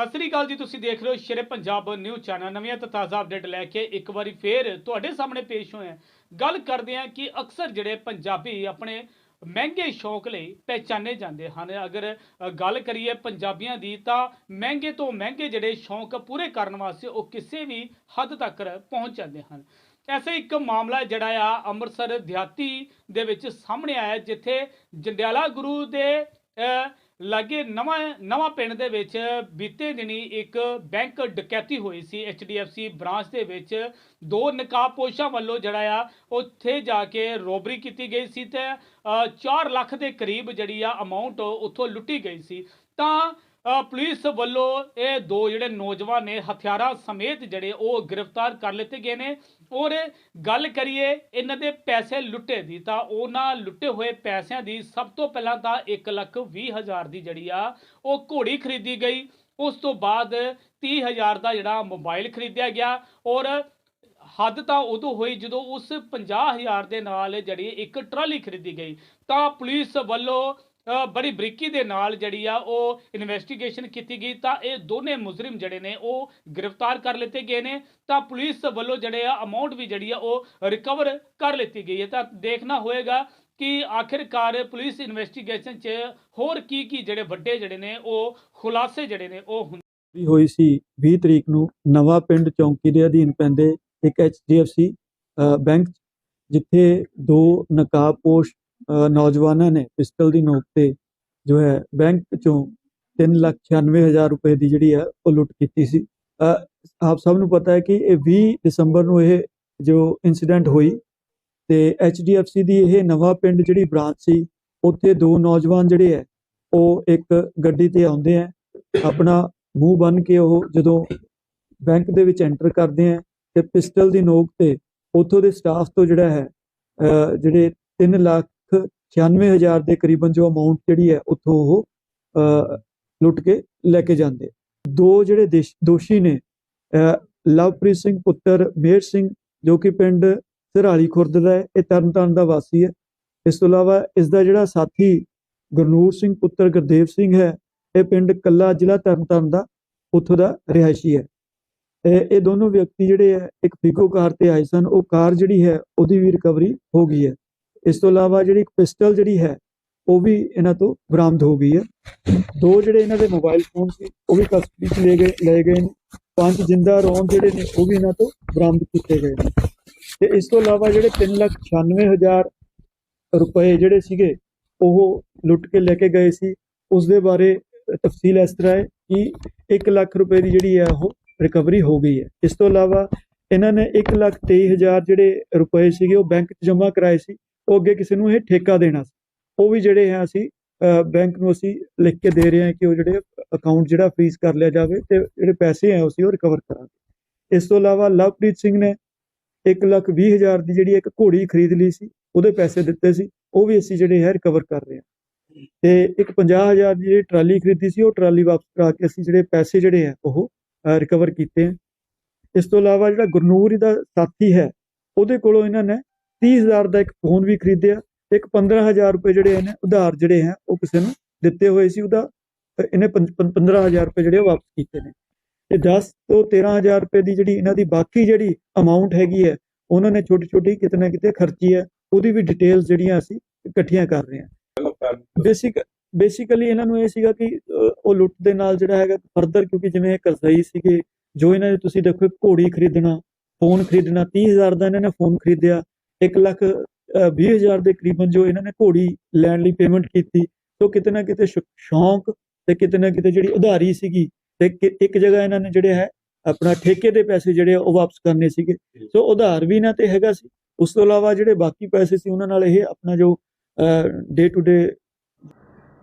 ਸਤਿ ਸ੍ਰੀ ਅਕਾਲ ਜੀ, ਤੁਸੀਂ ਦੇਖ ਰਹੇ ਹੋ ਸ਼ੇਰੇ ਪੰਜਾਬ ਨਿਊਜ਼ ਚੈਨਲ। ਨਵੀਆਂ ਤੇ ਤਾਜ਼ਾ ਅਪਡੇਟ ਲੈ ਕੇ ਇੱਕ ਵਾਰੀ ਫੇਰ ਤੁਹਾਡੇ ਸਾਹਮਣੇ ਪੇਸ਼ ਹੋਏ ਹਾਂ। ਗੱਲ ਕਰਦੇ ਹਾਂ ਕਿ ਅਕਸਰ ਜਿਹੜੇ ਪੰਜਾਬੀ ਆਪਣੇ ਮਹਿੰਗੇ ਸ਼ੌਕ ਲਈ ਪਹਿਚਾਨੇ ਜਾਂਦੇ ਹਨ। ਅਗਰ ਗੱਲ ਕਰੀਏ ਪੰਜਾਬੀਆਂ ਦੀ, ਤਾਂ ਮਹਿੰਗੇ ਤੋਂ ਮਹਿੰਗੇ ਜਿਹੜੇ ਸ਼ੌਕ ਪੂਰੇ ਕਰਨ ਵਾਸਤੇ ਉਹ ਕਿਸੇ ਵੀ ਹੱਦ ਤੱਕ ਪਹੁੰਚ ਜਾਂਦੇ ਹਨ। ਐਸੇ ਇੱਕ ਮਾਮਲਾ ਜਿਹੜਾ ਆ ਅੰਮ੍ਰਿਤਸਰ ਦਿਹਾਤੀ ਦੇ ਵਿੱਚ ਸਾਹਮਣੇ ਆਇਆ, ਜਿੱਥੇ ਜੰਡਿਆਲਾ ਗੁਰੂ ਦੇ ਲਾਗੇ ਨਵਾਂ ਨਵਾਂ ਪਿੰਡ ਦੇ ਵਿੱਚ ਬੀਤੇ ਦਿਨੀ ਇੱਕ ਬੈਂਕ ਡਕੈਤੀ ਹੋਈ ਸੀ HDFC ਬ੍ਰਾਂਚ ਦੇ ਵਿੱਚ। ਦੋ ਨਕਾਬਪੋਸ਼ਾਂ ਵੱਲੋਂ ਜਿਹੜਾ ਆ, ਉੱਥੇ ਜਾ ਕੇ ਰੋਬਰੀ ਕੀਤੀ ਗਈ ਸੀ ਤੇ 4 ਲੱਖ ਦੇ ਕਰੀਬ ਜਿਹੜੀ ਆ ਅਮਾਉਂਟ ਉੱਥੋਂ ਲੁੱਟੀ ਗਈ ਸੀ। ਤਾਂ ਪੁਲਿਸ ਵੱਲੋਂ ਇਹ ਦੋ ਜਿਹੜੇ ਨੌਜਵਾਨ ਨੇ, ਹਥਿਆਰਾਂ ਸਮੇਤ ਜਿਹੜੇ ਉਹ ਗ੍ਰਿਫਤਾਰ ਕਰ ਲਿੱਤੇ ਗਏ ਨੇ। ਔਰ ਗੱਲ ਕਰੀਏ ਇਹਨਾਂ ਦੇ ਪੈਸੇ ਲੁੱਟੇ ਦੀ, ਤਾਂ ਉਹਨਾਂ ਲੁੱਟੇ ਹੋਏ ਪੈਸਿਆਂ ਦੀ ਸਭ ਤੋਂ ਪਹਿਲਾਂ ਤਾਂ 1 ਲੱਖ 20 ਹਜ਼ਾਰ ਦੀ ਜਿਹੜੀ ਆ, ਉਹ ਘੋੜੀ ਖਰੀਦੀ ਗਈ। ਉਸ ਤੋਂ ਬਾਅਦ 30 ਹਜ਼ਾਰ ਦਾ ਜਿਹੜਾ ਮੋਬਾਈਲ ਖਰੀਦਿਆ ਗਿਆ। ਔਰ ਹੱਦ ਤਾਂ ਉਦੋਂ ਹੋਈ ਜਦੋਂ ਉਸ 50000 ਦੇ ਨਾਲ ਜਿਹੜੀ ਇੱਕ ਟਰਾਲੀ ਖਰੀਦੀ ਗਈ। ਤਾਂ ਪੁਲਿਸ ਵੱਲੋਂ ਬੜੀ ਬਰੀਕੀ ਦੇ ਨਾਲ ਜਿਹੜੀ ਆ ਉਹ ਇਨਵੈਸਟੀਗੇਸ਼ਨ ਕੀਤੀ ਗਈ ਤਾਂ ਇਹ ਦੋਨੇ ਮੁਜਰਮ ਜਿਹੜੇ ਨੇ ਉਹ ਗ੍ਰਿਫਤਾਰ ਕਰ ਲਿੱਤੇ ਗਏ ਨੇ ਤਾਂ ਪੁਲਿਸ ਵੱਲੋਂ ਜਿਹੜੇ ਆ ਅਮਾਉਂਟ ਵੀ ਜਿਹੜੀ ਆ ਉਹ ਰਿਕਵਰ ਕਰ ਲਿੱਤੀ ਗਈ ਹੈ। ਤਾਂ ਦੇਖਣਾ ਹੋਏਗਾ ਕਿ ਆਖਿਰਕਾਰ ਪੁਲਿਸ ਇਨਵੈਸਟੀਗੇਸ਼ਨ 'ਚ ਹੋਰ ਕੀ ਕੀ ਜਿਹੜੇ ਵੱਡੇ ਜਿਹੜੇ ਨੇ ਉਹ ਖੁਲਾਸੇ ਜਿਹੜੇ ਨੇ ਉਹ ਹੁੰਦੇ ਵੀ ਹੋਈ ਸੀ 20 ਤਰੀਕ ਨੂੰ ਨਵਾਂ ਪਿੰਡ ਚੌਂਕੀ ਦੇ ਅਧੀਨ ਪੈਂਦੇ ਇੱਕ HDFC ਅ, ਬੈਂਕ 'ਚ, ਜਿੱਥੇ ਦੋ ਨਕਾਬਪੋਸ਼ ਨੌਜਵਾਨਾਂ ਨੇ ਪਿਸਟਲ ਦੀ ਨੋਕ ਤੇ ਜੋ ਹੈ ਬੈਂਕ ਚੋਂ 396000 ਰੁਪਏ ਦੀ ਜਿਹੜੀ ਹੈ ਉਹ ਲੁੱਟ ਕੀਤੀ ਸੀ। ਆਪ ਸਭ ਨੂੰ ਪਤਾ ਹੈ ਕਿ ਇਹ 20 ਦਸੰਬਰ ਨੂੰ ਇਹ ਜੋ ਇਨਸੀਡੈਂਟ ਹੋਈ ਤੇ HDFC ਦੀ ਇਹ ਨਵਾਂ ਪਿੰਡ ਜਿਹੜੀ ਬ੍ਰਾਂਚ ਸੀ, ਉੱਥੇ ਦੋ ਨੌਜਵਾਨ ਜਿਹੜੇ ਹੈ, ਉਹ ਇੱਕ ਗੱਡੀ ਤੇ ਆਉਂਦੇ ਆ ਆਪਣਾ ਮੂੰਹ ਬੰਨ ਕੇ ਉਹ ਜਦੋਂ ਬੈਂਕ ਦੇ ਵਿੱਚ ਐਂਟਰ ਕਰਦੇ ਆ ਤੇ ਪਿਸਟਲ ਦੀ ਨੋਕ ਤੇ ਉੱਥੋਂ ਦੇ ਸਟਾਫ ਤੋਂ ਜਿਹੜਾ ਹੈ, ਅਹ ਜਿਹੜੇ 3 ਲੱਖ 96000 ਦੇ ਕਰੀਬਨ ਜੋ ਅਮਾਉਂਟ ਜਿਹੜੀ ਹੈ, ਉੱਥੋਂ ਉਹ, ਅਹ, ਲੁੱਟ ਕੇ ਲੈ ਕੇ ਜਾਂਦੇ ਦੋ ਜਿਹੜੇ ਦੇਸ਼- ਦੋਸ਼ੀ ਨੇ, ਅਹ, ਲਵਪ੍ਰੀਤ ਸਿੰਘ ਪੁੱਤਰ ਮੇਰ ਸਿੰਘ, ਜੋ ਕਿ ਪਿੰਡ ਸਿਰਾਲੀ ਖੁਰਦ ਦਾ ਹੈ, ਇਹ ਤਰਨਤਾਰਨ ਦਾ ਵਾਸੀ ਹੈ। ਇਸ ਤੋਂ ਇਲਾਵਾ ਇਸ ਦਾ ਜਿਹੜਾ ਸਾਥੀ ਗੁਰਨੂਰ ਸਿੰਘ ਪੁੱਤਰ ਗੁਰਦੇਵ ਸਿੰਘ ਹੈ, ਇਹ ਪਿੰਡ ਕੱਲਾ ਜ਼ਿਲ੍ਹਾ ਤਰਨਤਾਰਨ ਦਾ, ਉੱਥੋਂ ਦਾ ਰਿਹਾਇਸ਼ੀ ਹੈ। ਇਹ ਦੋਨੋਂ ਵਿਅਕਤੀ ਜਿਹੜੇ ਹੈ, ਇੱਕ ਫਿਗੋ ਕਾਰ ਤੇ ਆਏ ਸਨ, ਉਹ ਕਾਰ ਜਿਹੜੀ ਹੈ, ਉਹਦੀ ਵੀ ਰਿਕਵਰੀ ਹੋ ਗਈ ਹੈ। ਇਸ ਤੋਂ ਇਲਾਵਾ ਜਿਹੜੀ ਪਿਸਟਲ ਜਿਹੜੀ ਹੈ, ਉਹ ਵੀ ਇਹਨਾਂ ਤੋਂ ਬਰਾਮਦ ਹੋ ਗਈ ਹੈ। ਦੋ ਜਿਹੜੇ ਇਹਨਾਂ ਦੇ ਮੋਬਾਈਲ ਫੋਨ ਸੀ, ਉਹ ਵੀ ਕਸਟਡੀ 'ਚ ਲਏ ਗਏ ਲਏ ਗਏ ਨੇ। ਪੰਜ ਜਿੰਦਾ ਰੌਂਦ ਜਿਹੜੇ ਨੇ, ਉਹ ਵੀ ਇਹਨਾਂ ਤੋਂ ਬਰਾਮਦ ਕੀਤੇ ਗਏ ਨੇ। ਤੇ ਇਸ ਤੋਂ ਇਲਾਵਾ ਜਿਹੜੇ 396000 ਰੁਪਏ ਜਿਹੜੇ ਸੀਗੇ, ਉਹ ਲੁੱਟ ਕੇ ਲੈ ਕੇ ਗਏ ਸੀ। ਉਸ ਦੇ ਬਾਰੇ ਤਫਸੀਲ ਇਸ ਤਰ੍ਹਾਂ ਹੈ ਕਿ 1 ਲੱਖ ਰੁਪਏ ਦੀ ਜਿਹੜੀ ਹੈ, ਉਹ ਰਿਕਵਰੀ ਹੋ ਗਈ ਹੈ। ਇਸ ਤੋਂ ਇਲਾਵਾ ਇਹਨਾਂ ਨੇ 1 ਲੱਖ 23000 ਜਿਹੜੇ ਰੁਪਏ ਸੀਗੇ, ਉਹ ਬੈਂਕ 'ਚ ਜਮ੍ਹਾਂ ਕਰਾਏ ਸੀ। ਉਹ ਅੱਗੇ ਕਿਸੇ ਨੂੰ ਇਹ ਠੇਕਾ ਦੇਣਾ ਸੀ। ਉਹ ਵੀ ਜਿਹੜੇ ਹੈ ਅਸੀਂ ਬੈਂਕ ਨੂੰ ਅਸੀਂ ਲਿਖ ਕੇ ਦੇ ਰਹੇ ਹਾਂ ਕਿ ਉਹ ਜਿਹੜੇ ਅਕਾਊਂਟ ਜਿਹੜਾ ਫ੍ਰੀਜ਼ ਕਰ ਲਿਆ ਜਾਵੇ ਤੇ ਜਿਹੜੇ ਪੈਸੇ ਹੈ ਅਸੀਂ ਉਹ ਰਿਕਵਰ ਕਰਾਂਗੇ। ਇਸ ਤੋਂ ਇਲਾਵਾ ਲਵਪ੍ਰੀਤ ਸਿੰਘ ਨੇ 1 ਲੱਖ 20 ਹਜ਼ਾਰ ਦੀ ਜਿਹੜੀ ਇੱਕ ਘੋੜੀ ਖਰੀਦ ਲਈ ਸੀ, ਉਹਦੇ ਪੈਸੇ ਦਿੱਤੇ ਸੀ, ਉਹ ਵੀ ਅਸੀਂ ਜਿਹੜੇ ਹੈ ਰਿਕਵਰ ਕਰ ਰਹੇ ਹਾਂ। ਤੇ ਇੱਕ 50000 ਦੀ ਜਿਹੜੀ ਟਰਾਲੀ ਖਰੀਦੀ ਸੀ, ਉਹ ਟਰਾਲੀ ਵਾਪਸ ਕਰਾ ਕੇ ਅਸੀਂ ਜਿਹੜੇ ਪੈਸੇ ਜਿਹੜੇ ਆ ਉਹ ਰਿਕਵਰ ਕੀਤੇ। ਆ ਇਸ ਤੋਂ ਇਲਾਵਾ ਜਿਹੜਾ ਗੁਰਨੂਰ ਦਾ ਸਾਥੀ ਹੈ, ਉਹਦੇ ਕੋਲੋਂ ਇਹਨਾਂ ਨੇ 30000 ਦਾ ਇੱਕ ਫੋਨ ਵੀ ਖਰੀਦਿਆ ਤੇ ਇੱਕ 15000 ਰੁਪਏ ਜਿਹੜੇ ਇਹਨੇ ਉਧਾਰ ਜਿਹੜੇ ਹੈ ਉਹ ਕਿਸੇ ਨੂੰ ਦਿੱਤੇ ਹੋਏ ਸੀ ਉਹਦਾ ਅ, ਇਹਨੇ 15000 ਰੁਪਏ ਜਿਹੜੇ ਉਹ ਵਾਪਸ ਕੀਤੇ ਨੇ। ਤੇ 10 ਤੋਂ 13000 ਰੁਪਏ ਦੀ ਜਿਹੜੀ ਇਹਨਾਂ ਦੀ ਬਾਕੀ ਜਿਹੜੀ ਅਮਾਉਂਟ ਹੈਗੀ ਹੈ ਉਹਨਾਂ ਨੇ ਛੋਟੀ ਛੋਟੀ ਕਿਤੇ ਨਾ ਕਿਤੇ ਖਰਚੀ ਹੈ ਉਹਦੀ ਵੀ ਡਿਟੇਲਸ ਜਿਹੜੀਆਂ ਅਸੀਂ ਇਕੱਠੀਆਂ ਕਰ ਰਹੇ ਹਾਂ। ਬੇਸਿਕ ਬੇਸਿਕਲੀ ਇਹਨਾਂ ਨੂੰ ਇਹ ਸੀਗਾ ਕਿ ਉਹ ਲੁੱਟ ਦੇ ਨਾਲ ਜਿਹੜਾ ਹੈਗਾ ਫਰਦਰ ਕਿਉਂਕਿ ਜਿਵੇਂ ਇਹ ਕਰਜ਼ਈ ਸੀਗੇ ਜੋ ਇਹਨਾਂ ਨੇ ਤੁਸੀਂ ਦੇਖੋ ਘੋੜੀ ਖਰੀਦਣਾ ਫੋਨ ਖਰੀਦਣਾ 30000 ਦਾ ਇਹਨਾਂ ਨੇ ਫੋਨ ਖਰੀਦਿਆ 1 ਲੱਖ 20000 ਦੇ ਕਰੀਬਨ ਜੋ ਇਹਨਾਂ ਨੇ ਘੋੜੀ ਲੈਣ ਲਈ ਪੇਮੈਂਟ ਕੀਤੀ ਸੋ ਕਿਤੇ ਨਾ ਕਿਤੇ ਸ਼ੌਂਕ ਤੇ ਕਿਤੇ ਨਾ ਕਿਤੇ ਜਿਹੜੀ ਉਧਾਰੀ ਸੀਗੀ ਤੇ ਇੱਕ ਜਗ੍ਹਾ ਇਹਨਾਂ ਨੇ ਜਿਹੜੇ ਹੈ ਆਪਣਾ ਠੇਕੇ ਦੇ ਪੈਸੇ ਜਿਹੜੇ ਉਹ ਵਾਪਸ ਕਰਨੇ ਸੀਗੇ। ਸੋ ਉਧਾਰ ਵੀ ਇਹਨਾਂ ਤੇ ਹੈਗਾ ਸੀ। ਉਸ ਤੋਂ ਇਲਾਵਾ ਜਿਹੜੇ ਬਾਕੀ ਪੈਸੇ ਸੀ ਉਹਨਾਂ ਨਾਲ ਇਹ ਆਪਣਾ ਜੋ ਡੇ ਟੂ ਡੇ